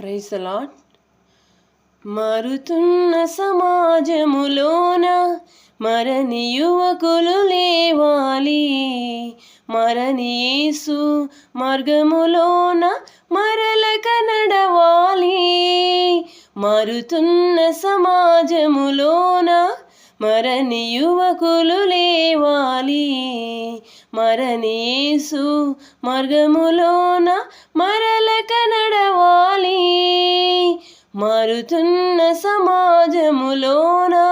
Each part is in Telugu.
ప్రైస్లాట్ మారుతున్న సమాజములోన మరని యువకులు లేవాలి. మరని యేసు మార్గములోన మరలక నడవాలి. మారుతున్న సమాజములోన మరని యువకులు లేవాలి. మరని యేసు మార్గములోన మరల మారుతున్న సమాజములోనా?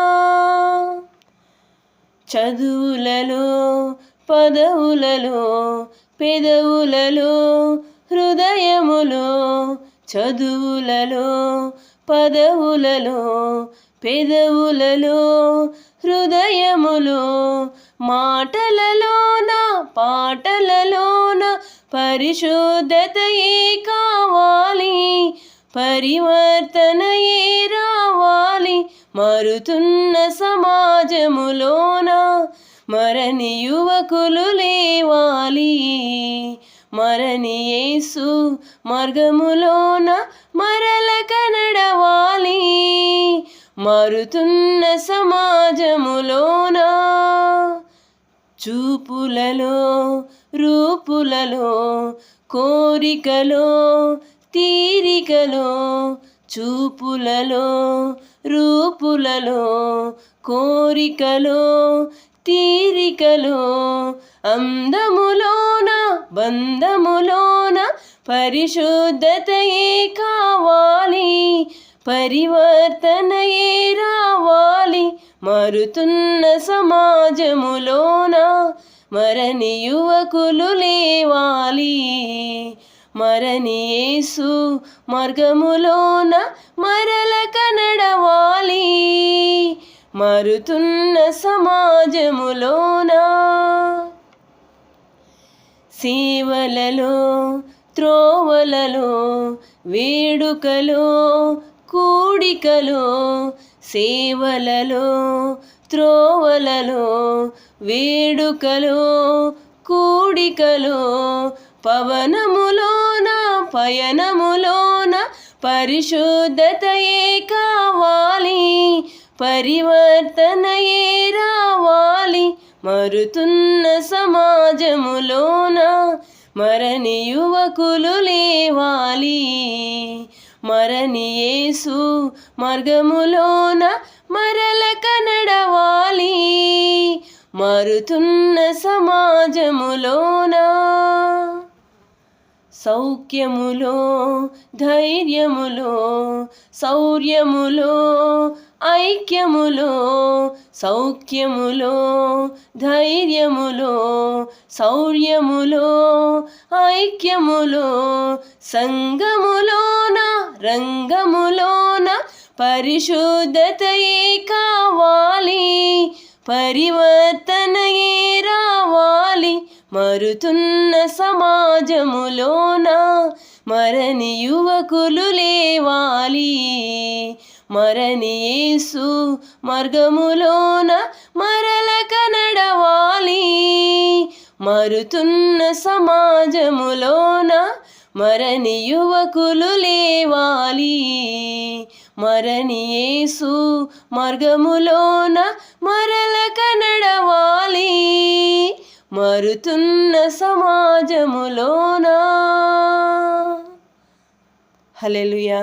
చదువులలో పదవులలో పెదవులలో హృదయములో చదువులలో పదవులలో పెదవులలో హృదయములో మాటలలోన పాటలలోన పరిశుద్ధతయే కావాలి. పరివర్తనయే రావాలి. మారుతున్న సమాజములోన మరని యువకులు లేవాలి. మరని యేసు మార్గములోన మరలక నడవాలి. మారుతున్న సమాజములోన చూపులలో రూపులలో కోరికలో తీరికలో చూపులలో రూపులలో కోరికలో తీరికలో అందములోన బంధములోన పరిశుద్ధతయే కావాలి పరివర్తనయే రావాలి మారుతున్న సమాజములోన మరని యువకులు లేవాలి. మరని మార్గములోన మరల కనడవాలి. మారుతున్న సమాజములోన సేవలలో త్రోవలలో వేడుకలో కూడికలో సేవలలో త్రోవలలో వేడుకలో కూడికలో పవనములోన పయనములోన పరిశుద్ధతయే కావాలి పరివర్తనయే రావాలి మరుతున్న సమాజములోన మరని యువకులు లేవాలి. మరని యేసు మార్గములోన మరలక నడవాలి. మారుతున్న సమాజములోనా సౌఖ్యములో ధైర్యములో శౌర్యములో ఐక్యములో సౌఖ్యములో ధైర్యములో శౌర్యములో ఐక్యములో సంగములోన రంగములోన పరిశుద్ధతయే కావాలి పరివర్తనయే మరుతున్న సమాజములోన మరని యువకులు లేవాలి. మరని యేసు మార్గములోన మరలక నడవాలి మరుతున్న సమాజములోన మరని యువకులు లేవాలి. మరని యేసు మార్గములోన మర మారుతున్న సమాజములోనా? హలెలుయా